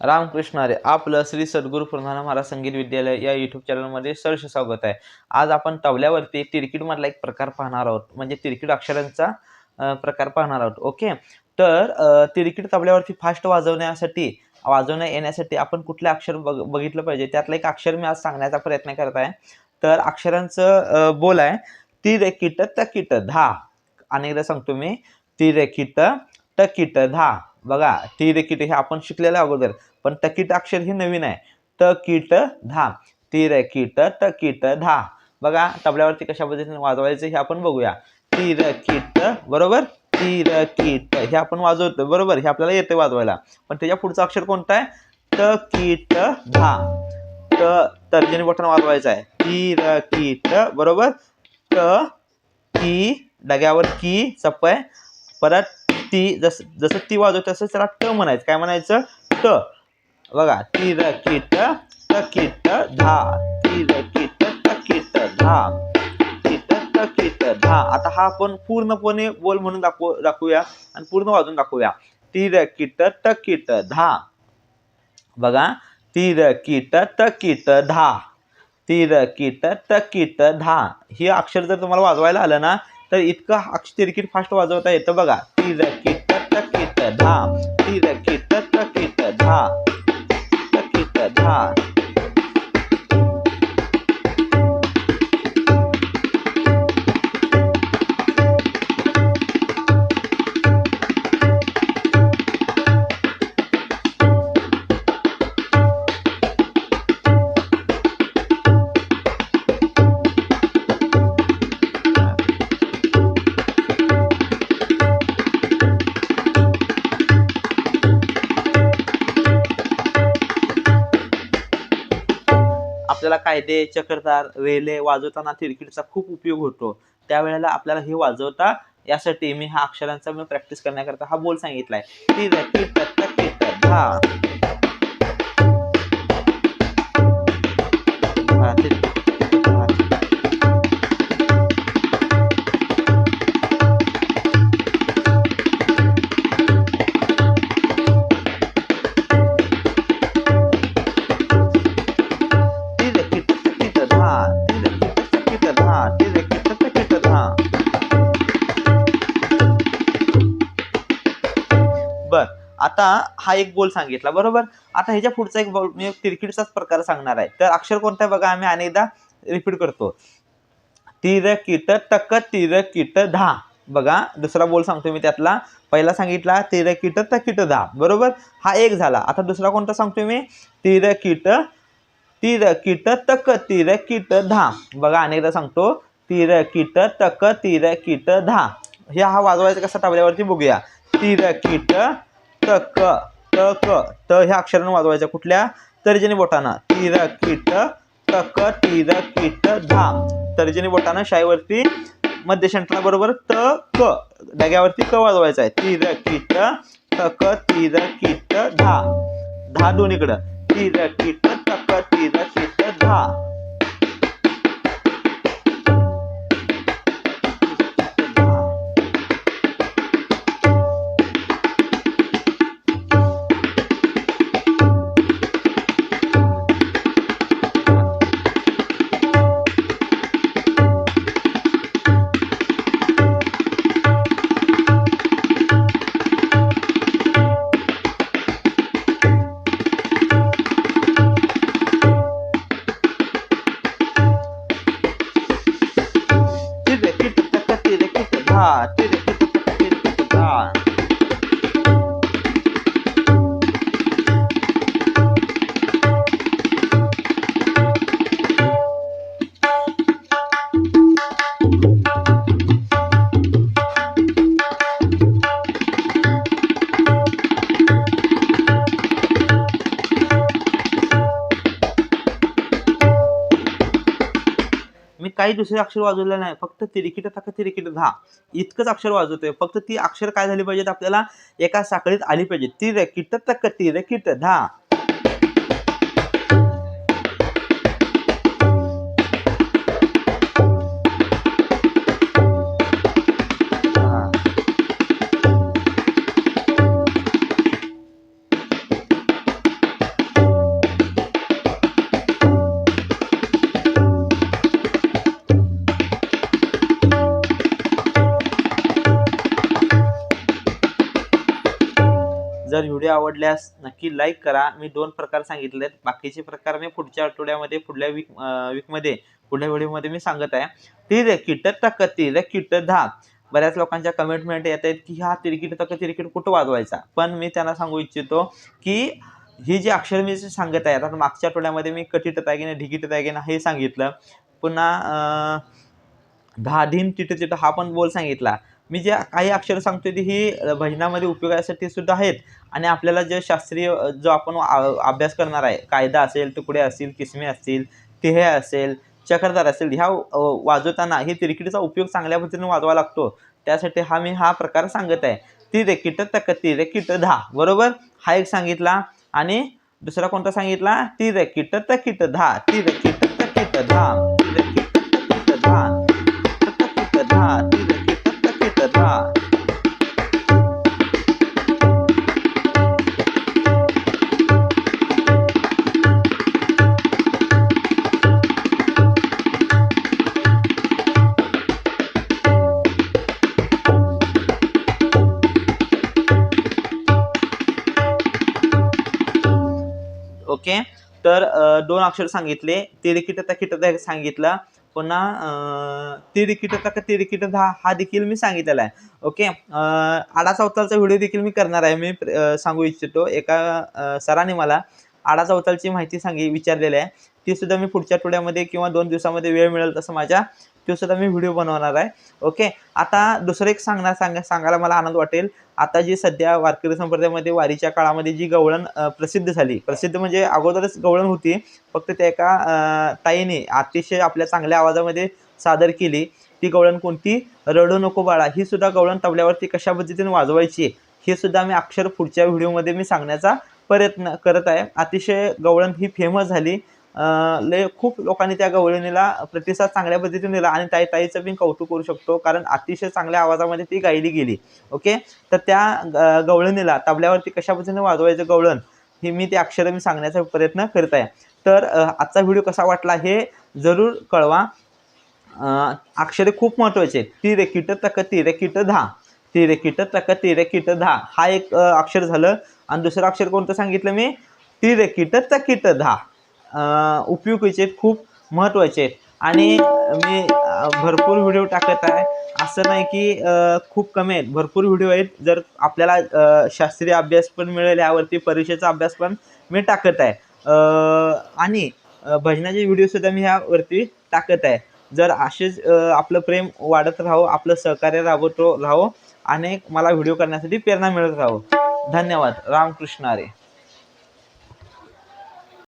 रामकृष्ण अरे आपलं श्री सद्गुरू प्रधान महाराज संगीत विद्यालय या युट्यूब चॅनलमध्ये सर्ष स्वागत आहे. आज आपण तबल्यावरती तिरकीटमधला एक प्रकार पाहणार आहोत. म्हणजे तिरकीट अक्षरांचा प्रकार पाहणार आहोत. ओके? तर तिरकीट तबल्यावरती फास्ट वाजवण्यासाठी वाजवण्या येण्यासाठी आपण कुठलं अक्षर बघ बघितलं पाहिजे? त्यातलं एक अक्षर मी आज सांगण्याचा प्रयत्न करत आहे. तर अक्षरांचं बोल आहे. तिरकीट तकीट धा. अनेकदा सांगतो मी. तिरकीट टकीट धा. बघा तिरकीट हे आपण शिकलेलं अगोदर पण तकीट अक्षर हे नवीन आहे. त किट धा. तिरकीट टकीट धा. बघा तबल्यावरती कशा पद्धतीने वाजवायचं हे आपण बघूया. तिरकीट बरोबर? तिरकीट हे आपण वाजवतो बरोबर? हे आपल्याला येते वाजवायला. पण त्याच्या पुढचं अक्षर कोणतं आहे? त किट धा. त तर्जनी बटन वाजवायचं आहे. तिरकीट बरोबर? त की डग्यावर की चप्प आहे. परत ती जस जसं ती वाजवते तसं त्याला ट म्हणायचं. काय म्हणायचं? ट. बघा तिर किट तकिट धा. तिर किट तकिट धा. किट तकिट धा. आता हा आपण पूर्णपणे बोल म्हणून दाखवू दाखवूया आणि पूर्ण वाजवून दाखवूया. तीर किट तकिट धा. बघा तीर किट तकिट धा. तीर किट तकिट धा. हे अक्षर जर तुम्हाला वाजवायला आलं ना तर इतकं अक्ष तिरकीट फास्ट वाजवता येतं बघा तिर किट धा तिर किट धा तकिट धा आपल्याला कायदे चक्रदार रेले वाजवताना तिरकीटचा खूप उपयोग होतो. त्यावेळेला आपल्याला हे वाजवता यासाठी मी हा अक्षरांचा मी प्रॅक्टिस करण्याकरता हा बोल सांगितलाय. तिरकीट तिरकीट धा बर आता हा एक बोल सांगितला बरोबर? आता ह्याच्या पुढचा एक बोल मी तिरकीटचाच प्रकार सांगणार आहे. तर अक्षर कोणता बघा आम्ही अनेकदा रिपीट करतो. तिर किट तक तिर किट धा. बघा दुसरा बोल सांगतो मी त्यातला. पहिला सांगितला तिर किट तकिट धा. बरोबर? हा एक झाला. आता दुसरा कोणता सांगतो मी? तिर किट तिर कीट तक तिर कीट धा बघा अनेकदा सांगतो तिर कीट तक तिर कीट धा हे हा वाजवायचा कसा तबल्यावरती बघूया. तिर कीट तक तक त ह्या अक्षरानं वाजवायचं कुठल्या? तर्जनी बोटानं. तिर कीट तक तिर कीट धा तर्जनी बोटानं शाईवरती मध्य शंटना बरोबर त क डग्यावरती क वाजवायचा आहे. तिर कीट तक तिर कीट धा धा दोन्हीकडं. तिर कीट तक तिर किट किट काही दुसरे अक्षर वाजवले नाही. फक्त तिरकीट तक तिरकीट धा. इतकंच अक्षर वाजवतोय. फक्त ती अक्षर काय झाली पाहिजेत आपल्याला? एका साखळीत आली पाहिजे तिरकिट तक तिरकिट धा. जर व्हिडिओ आवडल्यास नक्की लाईक करा. मी दोन प्रकार सांगितलेत बाकीचे प्रकार मी पुढच्या आठवड्यामध्ये पुढल्या वीक वीकमध्ये पुढल्या व्हिडिओमध्ये मी सांगत आहे. तिर किट तक तिर किट धा बऱ्याच लोकांच्या कमेंटमेंट येत आहेत की हा तिरकीट तक तिरकीट कुठं वाजवायचा? पण मी त्यांना सांगू इच्छितो की ही जी अक्षर मी सांगत आहे आता मागच्या आठवड्यामध्ये मी कटीट तागिने ढिकीट तागिने हे सांगितलं. पुन्हा धा दहा धिन तिट तिट हा पण बोल सांगितला. मी जे काही अक्षरं सांगतोय ती ही भजनामध्ये उपयोगासाठी सुद्धा आहेत. आणि आपल्याला जे शास्त्रीय जो आपण अभ्यास करणार आहे कायदा असेल तुकडे असतील किस्मे असतील तिहे असेल चक्रधार असेल ह्या वाजवताना ही तिरकिटीचा उपयोग चांगल्या पद्धतीने वाजवा लागतो. त्यासाठी हा मी हा प्रकार सांगत आहे. ती रेकिट तक ती रेकिट धा. बरोबर? हा एक सांगितला. आणि दुसरा कोणता सांगितला? ती रेकिट तकिट धा. ती रेकिट तकिट धा. ओके. तर दोन अक्षर सांगितले. तिरिकिट तकिट धा सांगितलं. पुन्हा अ, तिरिकिट तक तिरिकिट धा हा देखील मी सांगितलेला आहे. ओके. आडा चौतालचा व्हिडिओ देखील मी करणार आहे. मी सांगू इच्छितो. एका सराने मला आडा चौतालची माहिती सांगी विचारलेली आहे. ती सुद्धा मी पुढच्या आठवड्यामध्ये किंवा दोन दिवसामध्ये वेळ मिळेल तसं माझ्या तो सुद्धा मी व्हिडिओ बनवणार आहे. ओके आता दुसरं एक सांगणार सांगा सांगायला मला आनंद वाटेल. आता जी सध्या वारकरी संप्रदायामध्ये वारीच्या काळामध्ये जी गवळण प्रसिद्ध झाली. प्रसिद्ध म्हणजे अगोदरच गवळण होती. फक्त त्या एका ताईने अतिशय आपल्या चांगल्या आवाजामध्ये सादर केली. ती गवळण कोणती? रडू नको बाळा. ही सुद्धा गवळण तबल्यावरती कशा पद्धतीने वाजवायची हे सुद्धा मी अक्षर पुढच्या व्हिडिओमध्ये मी सांगण्याचा प्रयत्न करत आहे. अतिशय गवळण ही फेमस झाली. लय खूप लोकांनी त्या गवळणीला प्रतिसाद चांगल्या पद्धतीने दिला आणि ताई ताईचं मी कौतुक करू शकतो कारण अतिशय चांगल्या आवाजामध्ये ती गायली गेली ओके? तर त्या ग- गवळणीला तबल्यावरती कशा पद्धतीने वाजवायचं गवळण हे मी ते अक्षरं मी सांगण्याचा प्रयत्न करत आहे तर आजचा व्हिडिओ कसा वाटला हे जरूर कळवा. अक्षरे खूप महत्त्वाचे आहेत. ती रेकिट तक ती रेकिट धा. ती रेकिट तक ती रेकिट धा. हा एक अक्षर झालं. आणि दुसरं अक्षर कोणतं सांगितलं मी? ती रेकिट तकिट धा. उपयोगीचे आहेत खूप महत्त्वाचे आहेत. आणि मी भरपूर व्हिडिओ टाकत आहे. असं नाही की खूप कमी आहेत. भरपूर व्हिडिओ आहेत. जर आपल्याला शास्त्रीय अभ्यास पण मिळेल यावरती परीक्षेचा अभ्यास पण मी टाकत आहे. आणि भजनाचे व्हिडिओसुद्धा मी ह्यावरती टाकत आहे. जर असेच आपलं प्रेम वाढत राहो आपलं सहकार्य राबवत राहो आणि मला व्हिडिओ करण्यासाठी प्रेरणा मिळत राहो. धन्यवाद. रामकृष्ण अरे